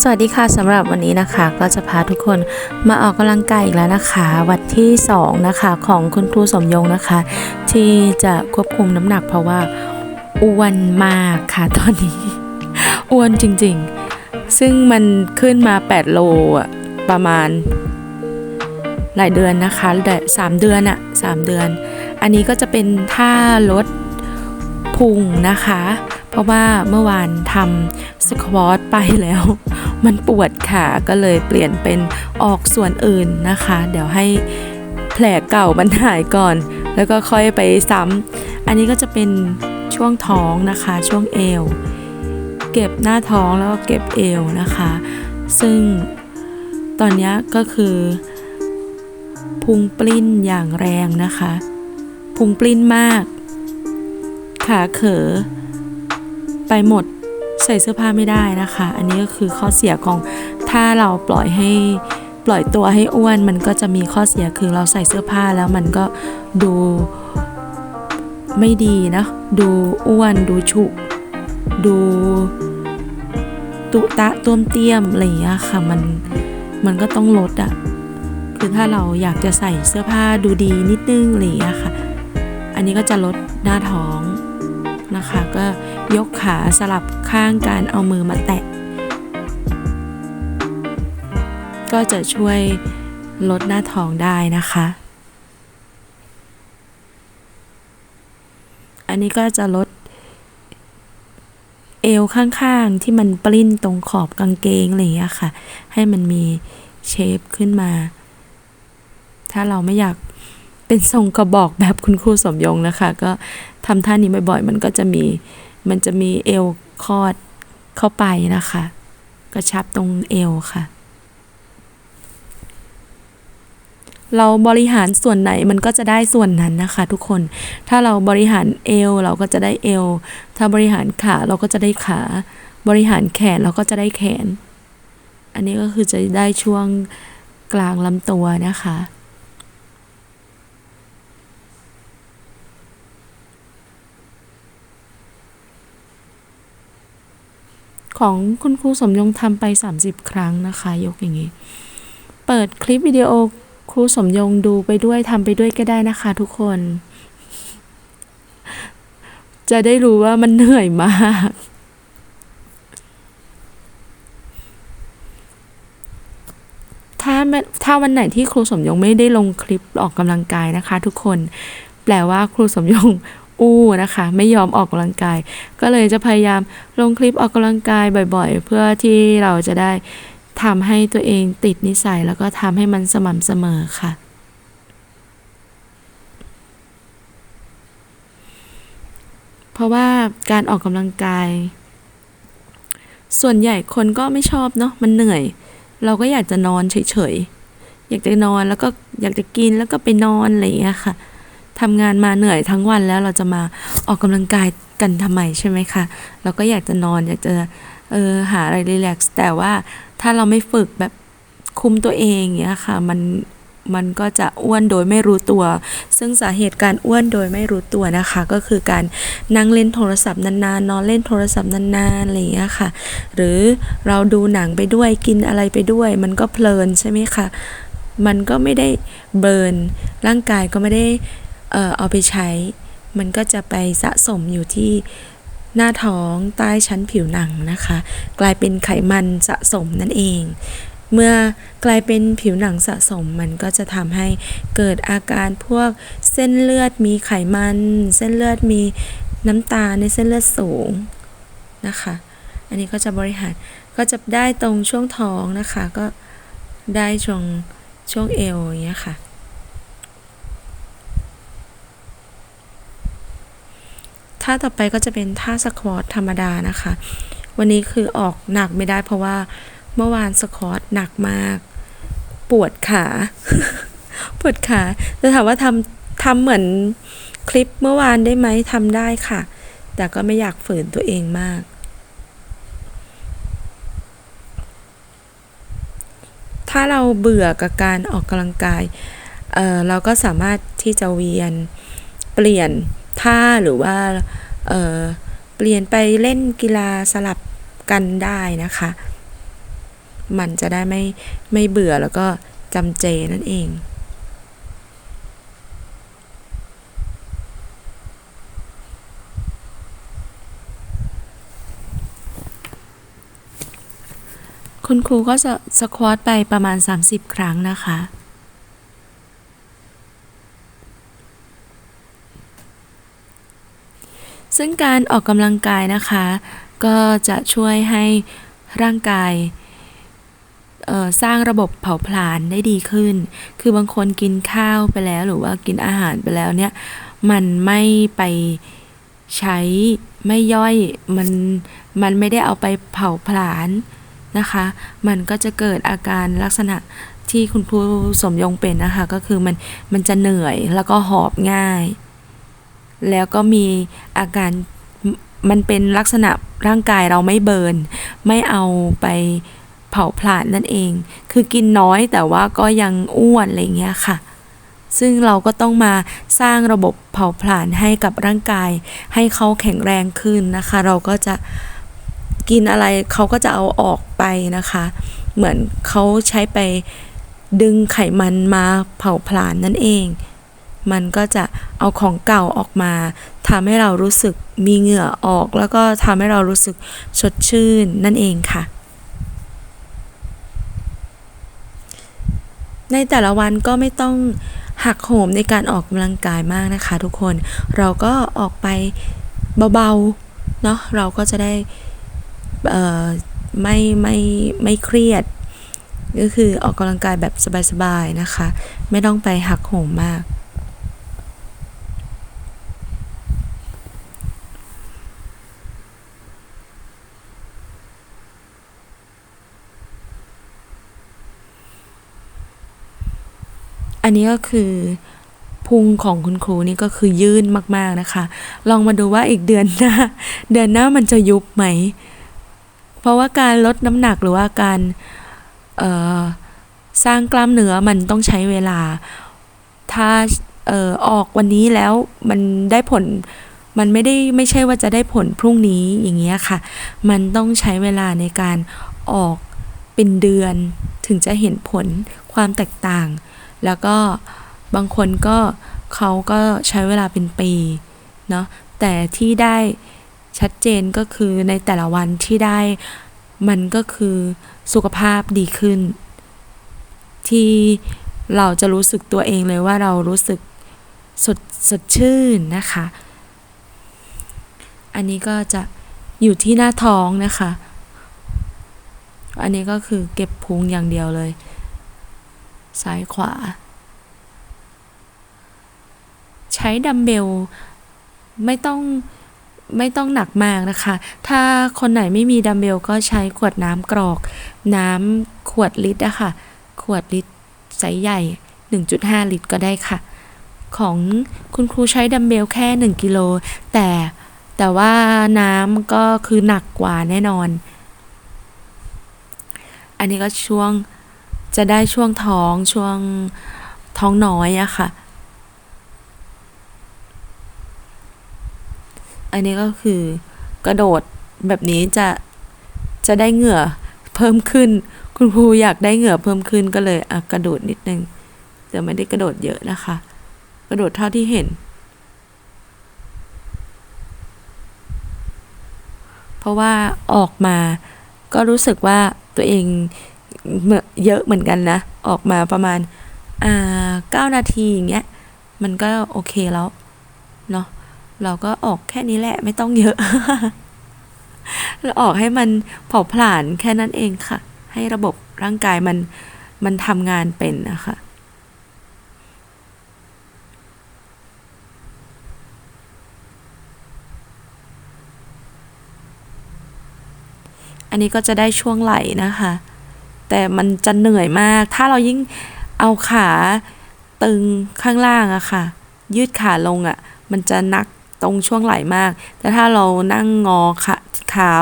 สวัสดีค่ะสำหรับวันนี้นะคะ ก็จะพาทุกคนมาออกกำลังกายอีกแล้วนะคะ วันที่ 2 นะคะ ของคุณครูสมยงนะคะ ที่จะควบคุมน้ำหนักเพราะว่าอ้วนมากค่ะตอนนี้อ้วนจริงๆ ซึ่งมันขึ้นมา 8 โลอะประมาณหลายเดือนนะคะแต่สามเดือนอะสามเดือน อันนี้ก็จะเป็นท่าลดพุงนะคะ เพราะว่าเมื่อวานทำสควอตไปแล้ว มันปวดขาก็เลยเปลี่ยนเป็นออกส่วนอื่นนะคะ เดี๋ยวให้แผลเก่ามันหายก่อน แล้วก็ค่อยไปซ้ำอันนี้ก็จะเป็นช่วงท้องนะคะ ช่วงเอว เก็บหน้าท้องแล้วก็เก็บเอวนะคะ ซึ่งตอนนี้ก็คือพุงปลิ้นอย่างแรงนะคะ พุงปลิ้นมาก ขาเขอ ไปหมด ใส่เสื้อผ้าไม่ได้นะคะ อันนี้ก็คือข้อเสียของถ้าเราปล่อยให้ปล่อยตัวให้อ้วนมันก็จะมีข้อเสียคือเราใส่เสื้อผ้าแล้วมันก็ดูไม่ดีนะ ดูอ้วนดูฉุกดูตุตะต้วมเตี้ยมอะไรอย่างเงี้ยค่ะมันมันก็ต้องลดอะคือถ้าเราอยากจะใส่เสื้อผ้าดูดีนิดนึงอะไรอย่างเงี้ยค่ะ อันนี้ก็จะลดหน้าท้องนะคะก็ ยกขาสลับข้างการเอามือมาแตะ ก็จะช่วยลดหน้าท้องได้นะคะ อันนี้ก็จะลดเอวข้างๆที่มันปลิ้นตรงขอบกางเกงอะไรอย่างเงี้ยค่ะ ให้มันมีเชฟขึ้นมา ถ้าเราไม่อยากเป็นทรงกระบอกแบบคุณครูสมยงนะคะ ก็ทำท่านี้บ่อยๆ มันก็จะมี มันจะมีเอวคอดเข้าไปนะคะ กระชับตรงเอวค่ะ เราบริหารส่วนไหนมันก็จะได้ส่วนนั้นนะคะ ทุกคน ถ้าเราบริหารเอวเราก็จะได้เอว ถ้าบริหารขาเราก็จะได้ขา บริหารแขนเราก็จะได้แขน อันนี้ก็คือจะได้ช่วงกลางลำตัวนะคะ ของคุณครูสมยงทำไป 30 ครั้งนะคะ ยกอย่างนี้ เปิดคลิปวิดีโอครูสมยงดูไปด้วยทำไปด้วยก็ได้นะคะทุกคน จะได้รู้ว่ามันเหนื่อยมากถ้าไม่ถ้าวันไหนที่ครูสมยงไม่ได้ลงคลิปออกกำลังกายนะคะ ทุกคน แปลว่าครูสมยง อู้นะคะ ไม่ยอมออกกำลังกาย ก็เลยจะพยายามลงคลิปออกกำลังกายบ่อย ๆ เพื่อที่เราจะได้ทำให้ตัวเองติดนิสัยแล้วก็ทำให้มันสม่ำเสมอค่ะเพราะว่าการออกกำลังกาย ส่วนใหญ่คนก็ไม่ชอบเนาะมันเหนื่อย เราก็อยากจะนอนเฉยๆ อยากจะนอนแล้วก็อยากจะกินแล้วก็ไปนอนอะไรอย่างเงี้ยค่ะ ทำงานมาเหนื่อยทั้งวันแล้วเราจะมาออกกำลังกายกันทำไมใช่ไหมคะเราก็อยากจะนอนอยากจะเออหาอะไรรีแลกซ์แต่ว่าถ้าเราไม่ฝึกแบบคุมตัวเองเงี้ยค่ะมันมันก็จะอ้วนโดยไม่รู้ตัว ซึ่งสาเหตุการอ้วนโดยไม่รู้ตัวนะคะ ก็คือการนั่งเล่นโทรศัพท์นานๆ นอนเล่นโทรศัพท์นานๆ อะไรอย่างเงี้ยค่ะ หรือเราดูหนังไปด้วยกินอะไรไปด้วย มันก็เพลินใช่ไหมคะ มันก็ไม่ได้เบิร์นร่างกายก็ไม่ได้ เออเอาไปใช้ มันก็จะไปสะสมอยู่ที่หน้าท้องใต้ชั้นผิวหนังนะคะ กลายเป็นไขมันสะสมนั่นเอง เมื่อกลายเป็นผิวหนังสะสมมันก็จะทำให้เกิดอาการพวกเส้นเลือดมีไขมัน เส้นเลือดมีน้ำตาในเส้นเลือดสูงนะคะ อันนี้ก็จะบริหารก็จะได้ตรงช่วงท้องนะคะ ก็ได้ช่วงช่วงเอวอย่างเงี้ยค่ะ ท่าต่อไปก็จะเป็นท่าสควอตธรรมดานะคะ วันนี้คือออกหนักไม่ได้เพราะว่าเมื่อวานสควอตหนักมาก ปวดขา ปวดขาจะถามว่าทำทำเหมือนคลิปเมื่อวานได้ไหมทำได้ค่ะ แต่ก็ไม่อยากฝืนตัวเองมากถ้าเราเบื่อกับการออกกำลังกายเเราก็สามารถที่จะเวียนเปลี่ยน ท่าหรือว่าเเปลี่ยนไปเล่นกีฬาสลับกันได้นะคะ มันจะได้ไม่ไม่เบื่อแล้วก็จำเจนั่นเองคุณครูก็จะสควอตไปประมาณ 30 ครั้งนะคะ ซึ่งการออกกำลังกายนะคะ ก็จะช่วยให้ร่างกายสร้างระบบเผาผลาญได้ดีขึ้น คือบางคนกินข้าวไปแล้วหรือว่ากินอาหารไปแล้วเนี่ย มันไม่ไปใช้ไม่ย่อย มัน มันไม่ได้เอาไปเผาผลาญนะคะ มันก็จะเกิดอาการลักษณะที่คุณครูสมยงเป็นนะคะ ก็คือมัน มันจะเหนื่อยแล้วก็หอบง่าย แล้วก็มีอาการมันเป็นลักษณะร่างกายเราไม่เบิร์นไม่เอาไปเผาผลาญนั่นเอง คือกินน้อยแต่ว่าก็ยังอ้วนอะไรเงี้ยค่ะ ซึ่งเราก็ต้องมาสร้างระบบเผาผลาญให้กับร่างกาย ให้เขาแข็งแรงขึ้นนะคะ เราก็จะกินอะไรเขาก็จะเอาออกไปนะคะ เหมือนเขาใช้ไปดึงไขมันมาเผาผลาญนั่นเอง มันก็จะเอาของเก่าออกมาทำให้เรารู้สึกมีเหงื่อออก แล้วก็ทำให้เรารู้สึกสดชื่นนั่นเองค่ะ ในแต่ละวันก็ไม่ต้องหักโหมในการออกกำลังกายมากนะคะ ทุกคนเราก็ออกไปเบาๆเนาะเราก็จะได้ไม่ไม่ไม่เครียด ก็คือออกกำลังกายแบบสบายๆนะคะ ไม่ต้องไปหักโหมมาก อันนี้ก็คือพุงของคุณครูนี่ก็คือยื่นมาก ๆนะคะ ลองมาดูว่าอีกเดือนหน้า เดือนหน้ามันจะยุบไหม เพราะว่าการลดน้ำหนักหรือว่าการสร้างกล้ามเนื้อมันต้องใช้เวลา ถ้าออออกวันนี้แล้วมันได้ผลมันไม่ได้ไม่ใช่ว่าจะได้ผลพรุ่งนี้อย่างเงี้ยค่ะ มันต้องใช้เวลาในการออกเป็นเดือนถึงจะเห็นผลความแตกต่าง แล้วก็บางคนก็เขาก็ใช้เวลาเป็นปีเนาะแต่ที่ได้ชัดเจนก็คือในแต่ละวันที่ได้มันก็คือสุขภาพดีขึ้น ที่เราจะรู้สึกตัวเองเลยว่าเรารู้สึกสดสดชื่นนะคะ อันนี้ก็จะอยู่ที่หน้าท้องนะคะ อันนี้ก็คือเก็บพุงอย่างเดียวเลย ซ้ายขวา ใช้ดัมเบลไม่ต้องไม่ต้องหนักมากนะคะ ถ้าคนไหนไม่มีดัมเบลก็ใช้ขวดน้ำกรอก น้ำขวดลิตรอะค่ะ ขวดลิตรไซส์ใหญ่ 1.5 ลิตรก็ได้ค่ะ ของคุณครูใช้ดัมเบลแค่ 1 กิโล แต่แต่ว่าน้ำก็คือหนักกว่าแน่นอน อันนี้ก็ช่วง จะได้ช่วงท้องช่วงท้องน้อยอะค่ะ อันนี้ก็คือกระโดดแบบนี้จะจะได้เหงื่อเพิ่มขึ้น คุณครูอยากได้เหงื่อเพิ่มขึ้นก็เลยอะกระโดดนิดนึงแต่ไม่ได้กระโดดเยอะนะคะ กระโดดเท่าที่เห็น เพราะว่าออกมาก็รู้สึกว่าตัวเอง เยอะเหมือนกันนะ ออกมาประมาณอ่าเก้านาทีอย่างเงี้ยมันก็โอเคแล้วเนาะเราก็ออกแค่นี้แหละไม่ต้องเยอะเราออกให้มันเผาผลาญแค่นั้นเองค่ะ ให้ระบบร่างกายมันมันทำงานเป็นนะคะ อันนี้ก็จะได้ช่วงไหลนะคะ แต่มันจะเหนื่อยมาก ถ้าเรายิ่งเอาขาตึงข้างล่างอะค่ะ ยืดขาลงอะมันจะหนักตรงช่วงไหล่มาก แต่ถ้าเรานั่งงอขาเท้า